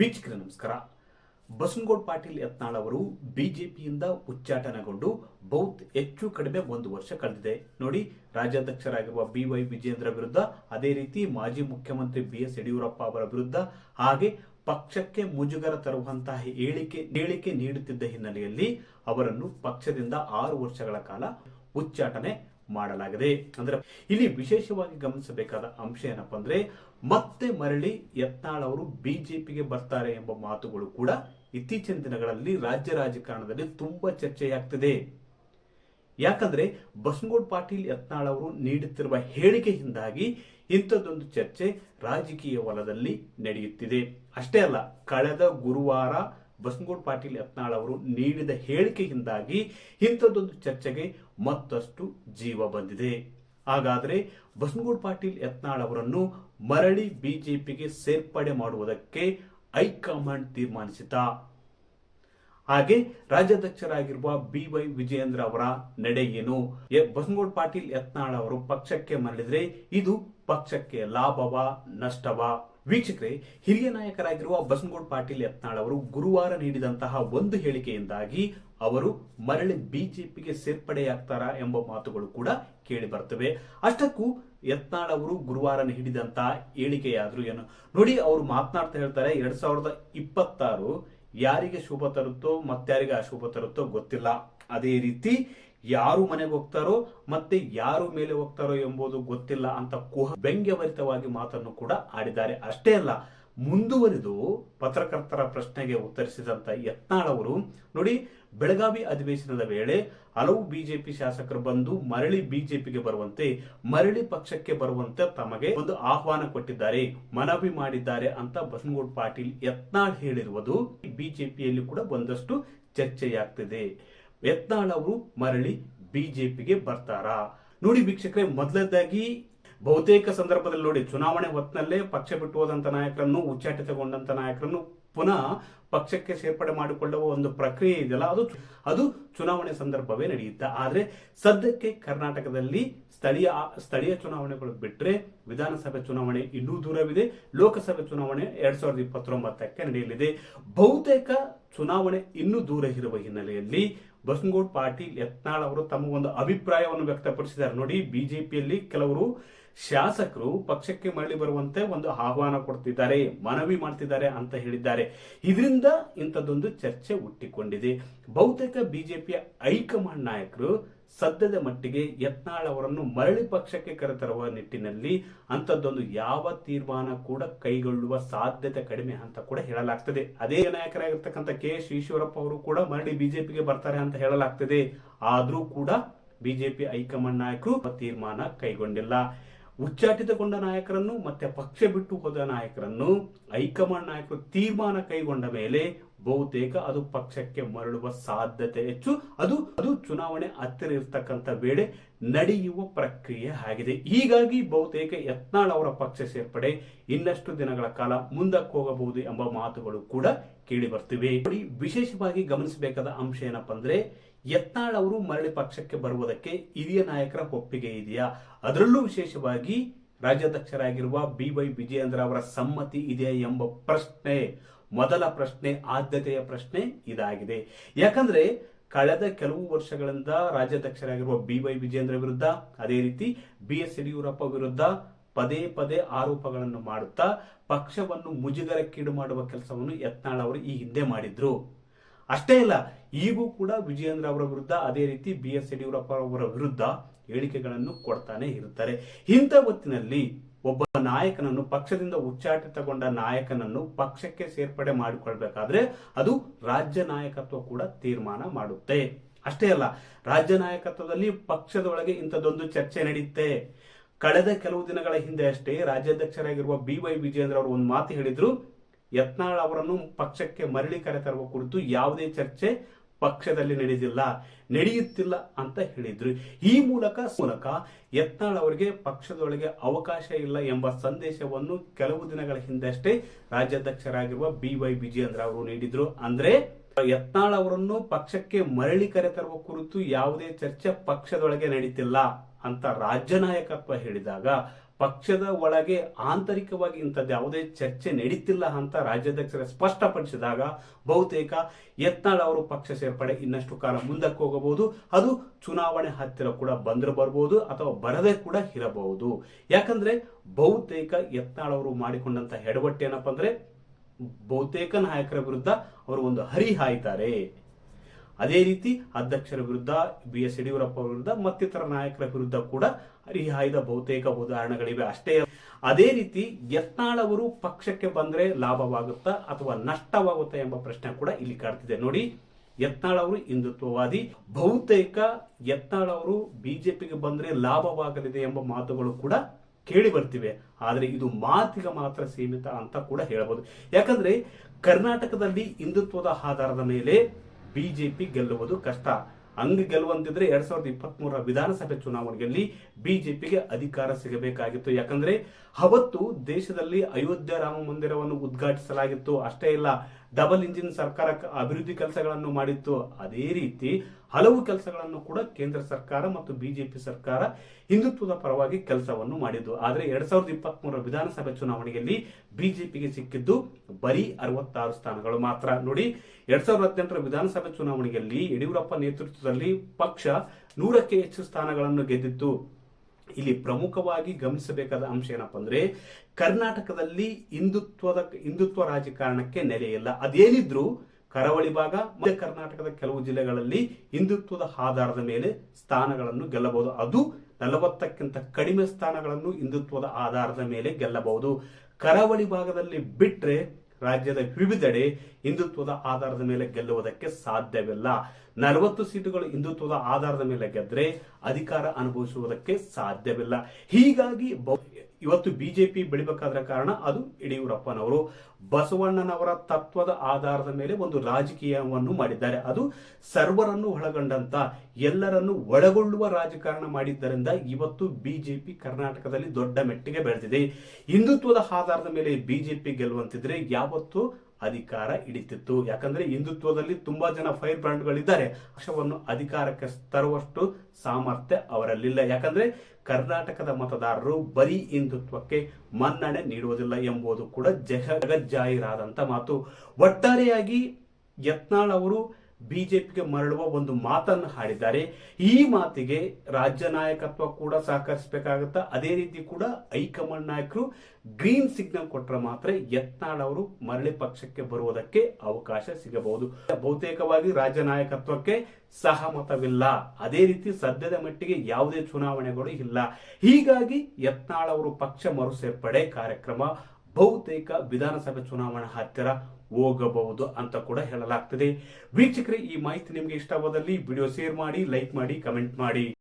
ವೀಕ್ಷಕರೇ ನಮಸ್ಕಾರ. ಬಸನಗೌಡ ಪಾಟೀಲ್ ಯತ್ನಾಳ್ ಅವರು ಬಿಜೆಪಿಯಿಂದ ಉಚ್ಚಾಟನೆಗೊಂಡು ಬಹುತ್ ಹೆಚ್ಚು ಕಡಿಮೆ ಒಂದು ವರ್ಷ ಕಳೆದಿದೆ. ನೋಡಿ, ರಾಜ್ಯಾಧ್ಯಕ್ಷರಾಗಿರುವ ಬಿ ವೈ ವಿಜೇಂದ್ರ ವಿರುದ್ಧ ಅದೇ ರೀತಿ ಮಾಜಿ ಮುಖ್ಯಮಂತ್ರಿ ಬಿ ಎಸ್ ಯಡಿಯೂರಪ್ಪ ಅವರ ವಿರುದ್ಧ ಹಾಗೆ ಪಕ್ಷಕ್ಕೆ ಮುಜುಗರ ತರುವಂತಹ ಹೇಳಿಕೆ ಹೇಳಿಕೆ ನೀಡುತ್ತಿದ್ದ ಹಿನ್ನೆಲೆಯಲ್ಲಿ ಅವರನ್ನು ಪಕ್ಷದಿಂದ ಆರು ವರ್ಷಗಳ ಕಾಲ ಉಚ್ಚಾಟನೆ ಮಾಡಲಾಗಿದೆ. ಅಂದ್ರೆ ಇಲ್ಲಿ ವಿಶೇಷವಾಗಿ ಗಮನಿಸಬೇಕಾದ ಅಂಶ ಏನಪ್ಪಾ ಅಂದ್ರೆ ಮತ್ತೆ ಮರಳಿ ಯತ್ನಾಳ್ ಅವರು ಬಿಜೆಪಿಗೆ ಬರ್ತಾರೆ ಎಂಬ ಮಾತುಗಳು ಕೂಡ ಇತ್ತೀಚಿನ ದಿನಗಳಲ್ಲಿ ರಾಜ್ಯ ರಾಜಕಾರಣದಲ್ಲಿ ತುಂಬಾ ಚರ್ಚೆಯಾಗ್ತಿದೆ. ಯಾಕಂದ್ರೆ ಬಸನಗೌಡ ಪಾಟೀಲ್ ಯತ್ನಾಳ್ ಅವರು ನೀಡುತ್ತಿರುವ ಹೇಳಿಕೆಯಿಂದಾಗಿ ಇಂಥದ್ದೊಂದು ಚರ್ಚೆ ರಾಜಕೀಯ ವಲದಲ್ಲಿ ನಡೆಯುತ್ತಿದೆ. ಅಷ್ಟೇ ಅಲ್ಲ, ಕಳೆದ ಗುರುವಾರ ಬಸನಗೌಡ ಪಾಟೀಲ್ ಯತ್ನಾಳ್ ಅವರು ನೀಡಿದ ಹೇಳಿಕೆಯಿಂದಾಗಿ ಇಂಥದ್ದೊಂದು ಚರ್ಚೆಗೆ ಮತ್ತಷ್ಟು ಜೀವ ಬಂದಿದೆ. ಹಾಗಾದ್ರೆ ಬಸನಗೌಡ ಪಾಟೀಲ್ ಯತ್ನಾಳ್ ಅವರನ್ನು ಮರಳಿ ಬಿಜೆಪಿಗೆ ಸೇರ್ಪಡೆ ಮಾಡುವುದಕ್ಕೆ ಹೈಕಮಾಂಡ್ ತೀರ್ಮಾನಿಸಿತ. ಹಾಗೆ ರಾಜ್ಯಾಧ್ಯಕ್ಷರಾಗಿರುವ ಬಿ ವೈ ವಿಜಯೇಂದ್ರ ಅವರ ನಡೆ ಏನು? ಬಸನಗೌಡ ಪಾಟೀಲ್ ಯತ್ನಾಳ್ ಅವರು ಪಕ್ಷಕ್ಕೆ ಮರಳಿದ್ರೆ ಇದು ಪಕ್ಷಕ್ಕೆ ಲಾಭವಾ ನಷ್ಟವಾ? ವೀಕ್ಷಕರೇ, ಹಿರಿಯ ನಾಯಕರಾಗಿರುವ ಬಸನಗೌಡ ಪಾಟೀಲ್ ಯತ್ನಾಳ್ ಅವರು ಗುರುವಾರ ನೀಡಿದಂತಹ ಒಂದು ಹೇಳಿಕೆಯಿಂದಾಗಿ ಅವರು ಮರಳಿ ಬಿಜೆಪಿಗೆ ಸೇರ್ಪಡೆಯಾಗ್ತಾರಾ ಎಂಬ ಮಾತುಗಳು ಕೂಡ ಕೇಳಿ ಬರ್ತವೆ. ಅಷ್ಟಕ್ಕೂ ಯತ್ನಾಳ್ ಅವರು ಗುರುವಾರ ಹಿಡಿದಂತ ಹೇಳಿಕೆಯಾದ್ರು ಏನು? ನೋಡಿ, ಅವರು ಮಾತನಾಡ್ತಾ ಹೇಳ್ತಾರೆ, ಎರಡ್ ಸಾವಿರದ ಇಪ್ಪತ್ತಾರು ಯಾರಿಗೆ ಶುಭ ತರುತ್ತೋ ಮತ್ತಾರಿಗೆ ಅಶುಭ ತರುತ್ತೋ ಗೊತ್ತಿಲ್ಲ. ಅದೇ ರೀತಿ ಯಾರು ಮನೆಗೆ ಹೋಗ್ತಾರೋ, ಮತ್ತೆ ಯಾರು ಮೇಲೆ ಹೋಗ್ತಾರೋ ಎಂಬುದು ಗೊತ್ತಿಲ್ಲ ಅಂತ ಕುಹ ವ್ಯಂಗ್ಯಭರಿತವಾಗಿ ಮಾತನ್ನು ಕೂಡ ಆಡಿದ್ದಾರೆ. ಅಷ್ಟೇ ಅಲ್ಲ ಮುಂದುವರಿದು ಪತ್ರಕರ್ತರ ಪ್ರಶ್ನೆಗೆ ಉತ್ತರಿಸಿದಂತ ಯತ್ನಾಳ್ ಅವರು, ನೋಡಿ, ಬೆಳಗಾವಿ ಅಧಿವೇಶನದ ವೇಳೆ ಹಲವು ಬಿಜೆಪಿ ಶಾಸಕರು ಬಂದು ಮರಳಿ ಬಿಜೆಪಿಗೆ ಬರುವಂತೆ, ಮರಳಿ ಪಕ್ಷಕ್ಕೆ ಬರುವಂತೆ ತಮಗೆ ಒಂದು ಆಹ್ವಾನ ಕೊಟ್ಟಿದ್ದಾರೆ, ಮನವಿ ಮಾಡಿದ್ದಾರೆ ಅಂತ ಬಸನಗೌಡ ಪಾಟೀಲ್ ಯತ್ನಾಳ್ ಹೇಳಿರುವುದು ಬಿಜೆಪಿಯಲ್ಲಿ ಕೂಡ ಒಂದಷ್ಟು ಚರ್ಚೆಯಾಗ್ತಿದೆ. ಯತ್ನಾಳ್ ಅವರು ಮರಳಿ ಬಿಜೆಪಿಗೆ ಬರ್ತಾರಾ? ನೋಡಿ, ವೀಕ್ಷಕರೇ, ಮೊದಲನೇದಾಗಿ ಬಹುತೇಕ ಸಂದರ್ಭದಲ್ಲಿ ನೋಡಿ, ಚುನಾವಣೆ ಹೊತ್ತಿನಲ್ಲೇ ಪಕ್ಷ ಬಿಟ್ಟು ಹೋದಂಥ ನಾಯಕರನ್ನು ಉಚ್ಚಾಟಿತಗೊಂಡಂಥ ನಾಯಕರನ್ನು ಪುನಃ ಪಕ್ಷಕ್ಕೆ ಸೇರ್ಪಡೆ ಮಾಡಿಕೊಳ್ಳುವ ಒಂದು ಪ್ರಕ್ರಿಯೆ ಇದೆಯಲ್ಲ, ಅದು ಅದು ಚುನಾವಣೆ ಸಂದರ್ಭವೇ ನಡೆಯುತ್ತೆ. ಆದರೆ ಸದ್ಯಕ್ಕೆ ಕರ್ನಾಟಕದಲ್ಲಿ ಸ್ಥಳೀಯ ಸ್ಥಳೀಯ ಚುನಾವಣೆಗಳು ಬಿಟ್ಟರೆ ವಿಧಾನಸಭೆ ಚುನಾವಣೆ ಇನ್ನೂ ದೂರವಿದೆ. ಲೋಕಸಭೆ ಚುನಾವಣೆ ಎರಡ್ ಸಾವಿರದ ಇಪ್ಪತ್ತೊಂಬತ್ತಕ್ಕೆ ನಡೆಯಲಿದೆ. ಬಹುತೇಕ ಚುನಾವಣೆ ಇನ್ನೂ ದೂರ ಇರುವ ಹಿನ್ನೆಲೆಯಲ್ಲಿ ಬಸನಗೌಡ ಪಾಟೀಲ್ ಯತ್ನಾಳ್ ಅವರು ತಮ್ಮ ಒಂದು ಅಭಿಪ್ರಾಯವನ್ನು ವ್ಯಕ್ತಪಡಿಸಿದ್ದಾರೆ. ನೋಡಿ, ಬಿಜೆಪಿಯಲ್ಲಿ ಕೆಲವರು ಶಾಸಕರು ಪಕ್ಷಕ್ಕೆ ಮರಳಿ ಬರುವಂತೆ ಒಂದು ಆಹ್ವಾನ ಕೊಡ್ತಿದ್ದಾರೆ, ಮನವಿ ಮಾಡ್ತಿದ್ದಾರೆ ಅಂತ ಹೇಳಿದ್ದಾರೆ. ಇದರಿಂದ ಇಂಥದ್ದೊಂದು ಚರ್ಚೆ ಹುಟ್ಟಿಕೊಂಡಿದೆ. ಬಹುತೇಕ ಬಿಜೆಪಿಯ ಹೈಕಮಾಂಡ್ ನಾಯಕರು ಸದ್ಯದ ಮಟ್ಟಿಗೆ ಯತ್ನಾಳ್ ಅವರನ್ನು ಮರಳಿ ಪಕ್ಷಕ್ಕೆ ಕರೆತರುವ ನಿಟ್ಟಿನಲ್ಲಿ ಅಂಥದ್ದೊಂದು ಯಾವ ತೀರ್ಮಾನ ಕೂಡ ಕೈಗೊಳ್ಳುವ ಸಾಧ್ಯತೆ ಕಡಿಮೆ ಅಂತ ಕೂಡ ಹೇಳಲಾಗ್ತದೆ. ಅದೇ ನಾಯಕರಾಗಿರ್ತಕ್ಕಂಥ ಕೆ ಎಸ್ ಈಶ್ವರಪ್ಪ ಅವರು ಕೂಡ ಮರಳಿ ಬಿಜೆಪಿಗೆ ಬರ್ತಾರೆ ಅಂತ ಹೇಳಲಾಗ್ತದೆ. ಆದರೂ ಕೂಡ ಬಿಜೆಪಿ ಹೈಕಮಾಂಡ್ ನಾಯಕರು ತೀರ್ಮಾನ ಕೈಗೊಂಡಿಲ್ಲ. ಉಚ್ಚಾಟಿತಗೊಂಡ ನಾಯಕರನ್ನು ಮತ್ತೆ ಪಕ್ಷ ಬಿಟ್ಟು ಹೋದ ನಾಯಕರನ್ನು ಹೈಕಮಾಂಡ್ ನಾಯಕರು ತೀರ್ಮಾನ ಕೈಗೊಂಡ ಮೇಲೆ ಬಹುತೇಕ ಅದು ಪಕ್ಷಕ್ಕೆ ಮರಳುವ ಸಾಧ್ಯತೆ ಹೆಚ್ಚು. ಅದು ಅದು ಚುನಾವಣೆ ಹತ್ತಿರ ಇರತಕ್ಕಂತ ವೇಳೆ ನಡೆಯುವ ಪ್ರಕ್ರಿಯೆ ಆಗಿದೆ. ಹೀಗಾಗಿ ಬಹುತೇಕ ಯತ್ನಾಳ್ ಅವರ ಪಕ್ಷ ಸೇರ್ಪಡೆ ಇನ್ನಷ್ಟು ದಿನಗಳ ಕಾಲ ಮುಂದಕ್ಕೆ ಹೋಗಬಹುದು ಎಂಬ ಮಾತುಗಳು ಕೂಡ ಕೇಳಿ ಬರ್ತಿವೆ ನೋಡಿ, ವಿಶೇಷವಾಗಿ ಗಮನಿಸಬೇಕಾದ ಅಂಶ ಏನಪ್ಪಾ ಅಂದ್ರೆ, ಯತ್ನಾಳ್ ಅವರು ಮರಳಿ ಪಕ್ಷಕ್ಕೆ ಬರುವುದಕ್ಕೆ ಹಿರಿಯ ನಾಯಕರ ಒಪ್ಪಿಗೆ ಇದೆಯಾ? ಅದರಲ್ಲೂ ವಿಶೇಷವಾಗಿ ರಾಜ್ಯಾಧ್ಯಕ್ಷರಾಗಿರುವ ಬಿ ವೈ ವಿಜಯೇಂದ್ರ ಅವರ ಸಮ್ಮತಿ ಇದೆಯಾ ಎಂಬ ಪ್ರಶ್ನೆ ಮೊದಲ ಪ್ರಶ್ನೆ, ಆದ್ಯತೆಯ ಪ್ರಶ್ನೆ ಇದಾಗಿದೆ. ಯಾಕಂದ್ರೆ ಕಳೆದ ಕೆಲವು ವರ್ಷಗಳಿಂದ ರಾಜ್ಯಾಧ್ಯಕ್ಷರಾಗಿರುವ ಬಿ ವೈ ವಿಜೇಂದ್ರ ವಿರುದ್ಧ, ಅದೇ ರೀತಿ ಬಿ ಎಸ್ ಯಡಿಯೂರಪ್ಪ ವಿರುದ್ಧ ಪದೇ ಪದೇ ಆರೋಪಗಳನ್ನು ಮಾಡುತ್ತಾ ಪಕ್ಷವನ್ನು ಮುಜುಗರಕ್ಕೀಡು ಮಾಡುವ ಕೆಲಸವನ್ನು ಯತ್ನಾಳ್ ಅವರು ಈ ಹಿಂದೆ ಮಾಡಿದ್ರು. ಅಷ್ಟೇ ಅಲ್ಲ, ಈಗೂ ಕೂಡ ವಿಜಯೇಂದ್ರ ಅವರ ವಿರುದ್ಧ, ಅದೇ ರೀತಿ ಬಿ ಎಸ್ ಯಡಿಯೂರಪ್ಪ ಅವರ ವಿರುದ್ಧ ಹೇಳಿಕೆಗಳನ್ನು ಕೊಡ್ತಾನೆ ಇರುತ್ತಾರೆ. ಇಂಥ ಹೊತ್ತಿನಲ್ಲಿ ನಾಯಕನನ್ನು, ಪಕ್ಷದಿಂದ ಉಚ್ಚಾಟಿತಗೊಂಡ ನಾಯಕನನ್ನು ಪಕ್ಷಕ್ಕೆ ಸೇರ್ಪಡೆ ಮಾಡಿಕೊಳ್ಬೇಕಾದ್ರೆ ಅದು ರಾಜ್ಯ ನಾಯಕತ್ವ ಕೂಡ ತೀರ್ಮಾನ ಮಾಡುತ್ತೆ. ಅಷ್ಟೇ ಅಲ್ಲ, ರಾಜ್ಯ ನಾಯಕತ್ವದಲ್ಲಿ ಪಕ್ಷದೊಳಗೆ ಇಂಥದ್ದೊಂದು ಚರ್ಚೆ ನಡೆಯುತ್ತೆ ಕಳೆದ ಕೆಲವು ದಿನಗಳ ಹಿಂದೆ ಅಷ್ಟೇ ರಾಜ್ಯಾಧ್ಯಕ್ಷರಾಗಿರುವ ಬಿ ವೈ ವಿಜೇಂದ್ರ ಅವರು ಒಂದು ಮಾತು ಹೇಳಿದ್ರು, ಯತ್ನಾಳ್ ಅವರನ್ನು ಪಕ್ಷಕ್ಕೆ ಮರಳಿ ಕರೆತರುವ ಕುರಿತು ಯಾವುದೇ ಚರ್ಚೆ ಪಕ್ಷದಲ್ಲಿ ನಡೆದಿಲ್ಲ, ನಡೆಯುತ್ತಿಲ್ಲ ಅಂತ ಹೇಳಿದ್ರು. ಈ ಮೂಲಕ ಮೂಲಕ ಯತ್ನಾಳ್ ಅವರಿಗೆ ಪಕ್ಷದೊಳಗೆ ಅವಕಾಶ ಇಲ್ಲ ಎಂಬ ಸಂದೇಶವನ್ನು ಕೆಲವು ದಿನಗಳ ಹಿಂದಷ್ಟೇ ರಾಜ್ಯಾಧ್ಯಕ್ಷರಾಗಿರುವ ಬಿ ವೈ ವಿಜಯೇಂದ್ರ ಅವರು ನೀಡಿದ್ರು. ಅಂದ್ರೆ ಯತ್ನಾಳ್ ಅವರನ್ನು ಪಕ್ಷಕ್ಕೆ ಮರಳಿ ಕರೆತರುವ ಕುರಿತು ಯಾವುದೇ ಚರ್ಚೆ ಪಕ್ಷದೊಳಗೆ ನಡೀತಿಲ್ಲ ಅಂತ ರಾಜ್ಯ ನಾಯಕತ್ವ ಹೇಳಿದಾಗ ಪಕ್ಷದ ಒಳಗೆ ಆಂತರಿಕವಾಗಿ ಇಂಥದ್ದು ಯಾವುದೇ ಚರ್ಚೆ ನಡೀತಿಲ್ಲ ಅಂತ ರಾಜ್ಯಾಧ್ಯಕ್ಷರ ಸ್ಪಷ್ಟಪಡಿಸಿದಾಗ ಬಹುತೇಕ ಯತ್ನಾಳ್ ಅವರು ಪಕ್ಷ ಸೇರ್ಪಡೆ ಇನ್ನಷ್ಟು ಕಾಲ ಮುಂದಕ್ಕೆ ಹೋಗಬಹುದು. ಅದು ಚುನಾವಣೆ ಹತ್ತಿರ ಕೂಡ ಬಂದ್ರೆ ಬರ್ಬೋದು ಅಥವಾ ಬರದೇ ಕೂಡ ಇರಬಹುದು. ಯಾಕಂದ್ರೆ ಬಹುತೇಕ ಯತ್ನಾಳ್ ಅವರು ಮಾಡಿಕೊಂಡಂತ ಹೆಡವಟ್ಟೆ ಏನಪ್ಪ ಅಂದ್ರೆ ಬಹುತೇಕ ನಾಯಕರ ವಿರುದ್ಧ ಅವರು ಒಂದು ಹರಿ ಹಾಯ್ತಾರೆ. ಅದೇ ರೀತಿ ಅಧ್ಯಕ್ಷರ ವಿರುದ್ಧ ಬಿ ಎಸ್ ಯಡಿಯೂರಪ್ಪ ವಿರುದ್ಧ, ಮತ್ತಿತರ ನಾಯಕರ ವಿರುದ್ಧ ಕೂಡ ರಿಹಾಯ್ದ ಬಹುತೇಕ ಉದಾಹರಣೆಗಳಿವೆ. ಅಷ್ಟೇ ಅದೇ ರೀತಿ ಯತ್ನಾಳ್ ಅವರು ಪಕ್ಷಕ್ಕೆ ಬಂದ್ರೆ ಲಾಭವಾಗುತ್ತಾ ಅಥವಾ ನಷ್ಟವಾಗುತ್ತಾ ಎಂಬ ಪ್ರಶ್ನೆ ಕೂಡ ಇಲ್ಲಿ ಕಾಡ್ತಿದೆ. ನೋಡಿ, ಯತ್ನಾಳ್ ಅವರು ಹಿಂದುತ್ವವಾದಿ. ಬಹುತೇಕ ಯತ್ನಾಳ್ ಅವರು ಬಿಜೆಪಿಗೆ ಬಂದ್ರೆ ಲಾಭವಾಗಲಿದೆ ಎಂಬ ಮಾತುಗಳು ಕೂಡ ಕೇಳಿ ಬರ್ತಿವೆ. ಆದರೆ ಇದು ಮಾತಿಗೆ ಮಾತ್ರ ಸೀಮಿತ ಅಂತ ಕೂಡ ಹೇಳಬಹುದು ಯಾಕಂದ್ರೆ ಕರ್ನಾಟಕದಲ್ಲಿ ಹಿಂದುತ್ವದ ಆಧಾರದ ಮೇಲೆ ಬಿಜೆಪಿ ಗೆಲ್ಲುವುದು ಕಷ್ಟ. ಹಂಗ್ ಗೆಲ್ಲುವಂತಿದ್ರೆ ಎರಡ್ ಸಾವಿರದ ಇಪ್ಪತ್ತ್ ಮೂರರ ವಿಧಾನಸಭೆ ಚುನಾವಣೆಯಲ್ಲಿ ಬಿಜೆಪಿಗೆ ಅಧಿಕಾರ ಸಿಗಬೇಕಾಗಿತ್ತು. ಯಾಕಂದ್ರೆ ಅವತ್ತು ದೇಶದಲ್ಲಿ ಅಯೋಧ್ಯ ರಾಮ ಮಂದಿರವನ್ನು ಉದ್ಘಾಟಿಸಲಾಗಿತ್ತು. ಅಷ್ಟೇ ಇಲ್ಲ, ಡಬಲ್ ಇಂಜಿನ್ ಸರ್ಕಾರ ಅಭಿವೃದ್ಧಿ ಕೆಲಸಗಳನ್ನು ಮಾಡಿತ್ತು. ಅದೇ ರೀತಿ ಹಲವು ಕೆಲಸಗಳನ್ನು ಕೂಡ ಕೇಂದ್ರ ಸರ್ಕಾರ ಮತ್ತು ಬಿಜೆಪಿ ಸರ್ಕಾರ ಹಿಂದುತ್ವದ ಪರವಾಗಿ ಕೆಲಸವನ್ನು ಮಾಡಿದ್ದು. ಆದರೆ ಎರಡ್ ಸಾವಿರದ ಇಪ್ಪತ್ತ್ ಮೂರರ ವಿಧಾನಸಭೆ ಚುನಾವಣೆಯಲ್ಲಿ ಬಿಜೆಪಿಗೆ ಸಿಕ್ಕಿದ್ದು ಬರೀ ಅರವತ್ತಾರು ಸ್ಥಾನಗಳು ಮಾತ್ರ. ನೋಡಿ, ಎರಡ್ ಸಾವಿರದ ಹದಿನೆಂಟರ ವಿಧಾನಸಭೆ ಚುನಾವಣೆಯಲ್ಲಿ ಯಡಿಯೂರಪ್ಪ ನೇತೃತ್ವದಲ್ಲಿ ಪಕ್ಷ ನೂರಕ್ಕೆ ಹೆಚ್ಚು ಸ್ಥಾನಗಳನ್ನು ಗೆದ್ದಿತ್ತು ಇಲ್ಲಿ ಪ್ರಮುಖವಾಗಿ ಗಮನಿಸಬೇಕಾದ ಅಂಶ ಏನಪ್ಪ ಅಂದ್ರೆ, ಕರ್ನಾಟಕದಲ್ಲಿ ಹಿಂದುತ್ವದ ಹಿಂದುತ್ವ ರಾಜಕಾರಣಕ್ಕೆ ನೆಲೆಯಿಲ್ಲ ಅದೇನಿದ್ರು ಕರಾವಳಿ ಭಾಗ, ಮಧ್ಯ ಕರ್ನಾಟಕದ ಕೆಲವು ಜಿಲ್ಲೆಗಳಲ್ಲಿ ಹಿಂದುತ್ವದ ಆಧಾರದ ಮೇಲೆ ಸ್ಥಾನಗಳನ್ನು ಗೆಲ್ಲಬಹುದು. ಅದು ನಲವತ್ತಕ್ಕಿಂತ ಕಡಿಮೆ ಸ್ಥಾನಗಳನ್ನು ಹಿಂದುತ್ವದ ಆಧಾರದ ಮೇಲೆ ಗೆಲ್ಲಬಹುದು. ಕರಾವಳಿ ಭಾಗದಲ್ಲಿ ಬಿಟ್ಟರೆ ರಾಜ್ಯದ ವಿವಿಧೆಡೆ ಹಿಂದುತ್ವದ ಆಧಾರದ ಮೇಲೆ ಗೆಲ್ಲುವುದಕ್ಕೆ ಸಾಧ್ಯವಿಲ್ಲ. ನಲವತ್ತು ಸೀಟುಗಳು ಹಿಂದುತ್ವದ ಆಧಾರದ ಮೇಲೆ ಗೆದ್ರೆ ಅಧಿಕಾರ ಅನುಭವಿಸುವುದಕ್ಕೆ ಸಾಧ್ಯವಿಲ್ಲ. ಹೀಗಾಗಿ ಇವತ್ತು ಬಿಜೆಪಿ ಬೆಳಿಬೇಕಾದ್ರ ಕಾರಣ ಅದು ಯಡಿಯೂರಪ್ಪನವರು. ಬಸವಣ್ಣನವರ ತತ್ವದ ಆಧಾರದ ಮೇಲೆ ಒಂದು ರಾಜಕೀಯವನ್ನು ಮಾಡಿದ್ದಾರೆ. ಅದು ಸರ್ವರನ್ನು ಒಳಗೊಂಡಂತ, ಎಲ್ಲರನ್ನು ಒಳಗೊಳ್ಳುವ ರಾಜಕಾರಣ ಮಾಡಿದ್ದರಿಂದ ಇವತ್ತು ಬಿಜೆಪಿ ಕರ್ನಾಟಕದಲ್ಲಿ ದೊಡ್ಡ ಮೆಟ್ಟಿಗೆ ಬೆಳೆದಿದೆ. ಹಿಂದುತ್ವದ ಆಧಾರದ ಮೇಲೆ ಬಿಜೆಪಿ ಗೆಲ್ಲುವಂತಿದ್ರೆ ಯಾವತ್ತು ಅಧಿಕಾರ ಹಿಡಿತಿತ್ತು. ಯಾಕಂದ್ರೆ ಹಿಂದುತ್ವದಲ್ಲಿ ತುಂಬಾ ಜನ ಫೈರ್ ಬ್ರಾಂಡ್ಗಳಿದ್ದಾರೆ. ಪಕ್ಷವನ್ನು ಅಧಿಕಾರಕ್ಕೆ ತರುವಷ್ಟು ಸಾಮರ್ಥ್ಯ ಅವರಲ್ಲಿಲ್ಲ. ಯಾಕಂದ್ರೆ ಕರ್ನಾಟಕದ ಮತದಾರರು ಬರೀ ಹಿಂದುತ್ವಕ್ಕೆ ಮನ್ನಣೆ ನೀಡುವುದಿಲ್ಲ ಎಂಬುದು ಕೂಡ ಜಗಜ್ಜಾಹಿರಾದಂತ ಮಾತು. ಒಟ್ಟಾರೆಯಾಗಿ ಯತ್ನಾಳ್ ಅವರು ಬಿಜೆಪಿಗೆ ಮರಳುವ ಒಂದು ಮಾತನ್ನು ಹಾಡಿದ್ದಾರೆ. ಈ ಮಾತಿಗೆ ರಾಜ್ಯ ನಾಯಕತ್ವ ಕೂಡ ಸಹಕರಿಸಬೇಕಾಗುತ್ತಾ? ಅದೇ ರೀತಿ ಕೂಡ ಹೈಕಮಾಂಡ್ ನಾಯಕರು ಗ್ರೀನ್ ಸಿಗ್ನಲ್ ಕೊಟ್ಟರೆ ಮಾತ್ರ ಯತ್ನಾಳ್ ಅವರು ಮರಳಿ ಪಕ್ಷಕ್ಕೆ ಬರುವುದಕ್ಕೆ ಅವಕಾಶ ಸಿಗಬಹುದು. ಬಹುತೇಕವಾಗಿ ರಾಜ್ಯ ನಾಯಕತ್ವಕ್ಕೆ ಸಹಮತವಿಲ್ಲ. ಅದೇ ರೀತಿ ಸದ್ಯದ ಮಟ್ಟಿಗೆ ಯಾವುದೇ ಚುನಾವಣೆಗಳು ಇಲ್ಲ. ಹೀಗಾಗಿ ಯತ್ನಾಳ್ ಅವರು ಪಕ್ಷ ಮರು ಸೇರ್ಪಡೆ ಕಾರ್ಯಕ್ರಮ ಬಹುತೇಕ ವಿಧಾನಸಭೆ ಚುನಾವಣಾ ಹತ್ತಿರ ಹೋಗಬಹುದು ಅಂತ ಕೂಡ ಹೇಳಲಾಗ್ತದೆ. ವೀಕ್ಷಕರೇ, ಈ ಮಾಹಿತಿ ನಿಮಗೆ ಇಷ್ಟವಾದಲ್ಲಿ ವಿಡಿಯೋ ಶೇರ್ ಮಾಡಿ, ಲೈಕ್ ಮಾಡಿ, ಕಮೆಂಟ್ ಮಾಡಿ.